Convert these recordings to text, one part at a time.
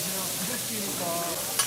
제가 그럴 수 있으니까.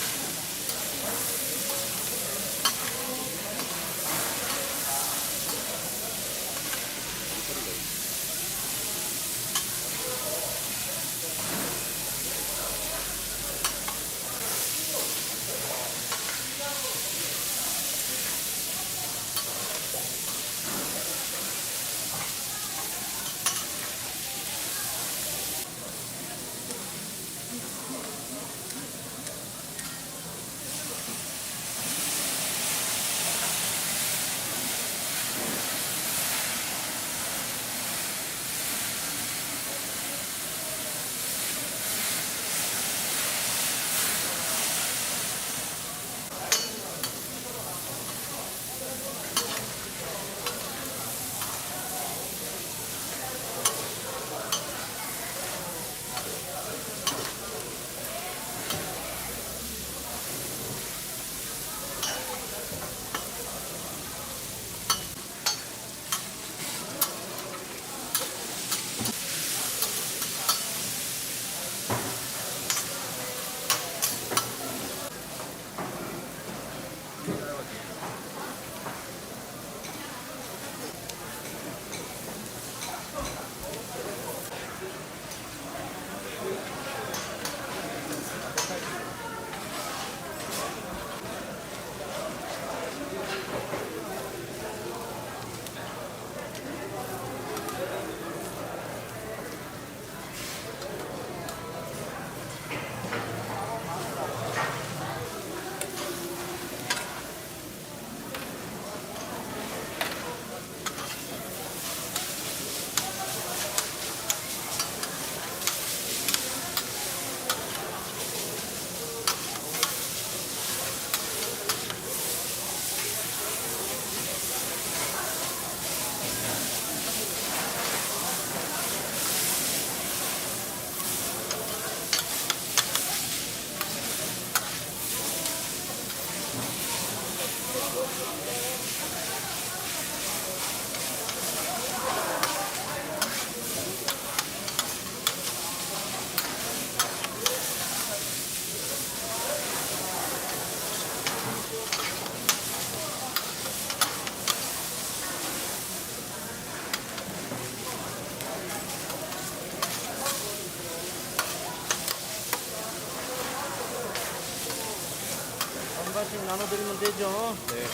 반씩 나눠드리면 되죠. 네.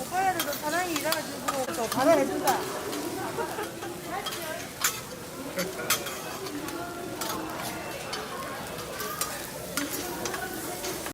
오빠야들도 사장이 일해가지고 또 받아해준다.